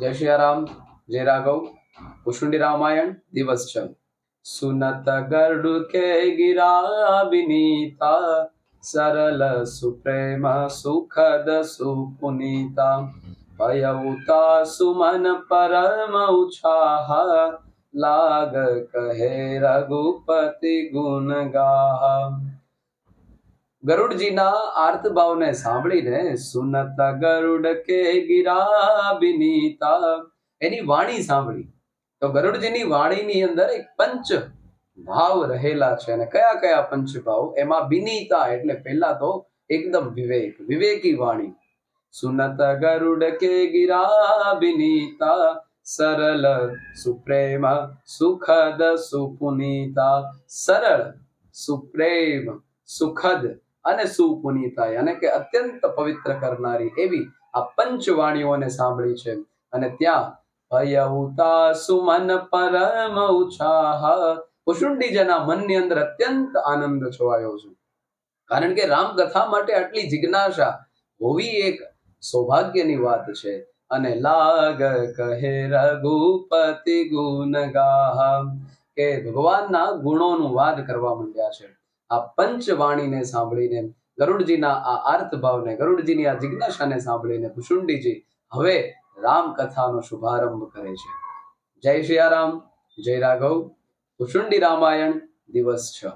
जय श्रीराम जय राघव। रामायण दिवस चल सुनत गरुड़ के गिरा विनीता सरल सुप्रेम सुखद सुपुनीता। उता सुमन परम उछाह लाग कहे रघुपति गुण गाहा। ગરુડજીના આર્ત ભાવને સાંભળીને સુનત ગરુડ કે ગિરા બિનીતા. એની વાણી સાંભળી. તો ગરુડજીની વાણીની અંદર એક પંચ ભાવ રહેલા છે અને કયા કયા પંચ ભાવ? એમાં બિનીતા એટલે પહેલા તો એકદમ વિવેક, વિવેકી વાણી. સુનત ગરુડ કે ગિરા બિનીતા. સરળ સુપ્રેમ, સુખદ સુપુનીતા. સરળ સુપ્રેમ, સુખદ અને સુપુનીતા અને કે અત્યંત પવિત્ર કરનારી એવી આ પંચવાણીઓને સાંભળી છે. અને ત્યાં સુમન પરમ ઉછાહ. કુશુંડીજના મનની અંદર અત્યંત આનંદ છવાયો છે. કારણ કે રામકથા માટે આટલી જિજ્ઞાસા હોવી એક સૌભાગ્યની વાત છે. અને લાગ કહે રઘુપતિ ગુણ ગાહ કે ભગવાનના ગુણોનું વાદ કરવા માંડ્યા છે. આ પંચવાણીને સાંભળીને ગરુડજીના આ આર્ત ભાવને ગરુડજીની આ જિજ્ઞાસાને સાંભળીને કુશુંડીજી હવે રામકથાનો શુભારંભ કરે છે. જય શ્રી રામ, જય રાઘવ. ભુષુંડી રામાયણ દિવસ છ.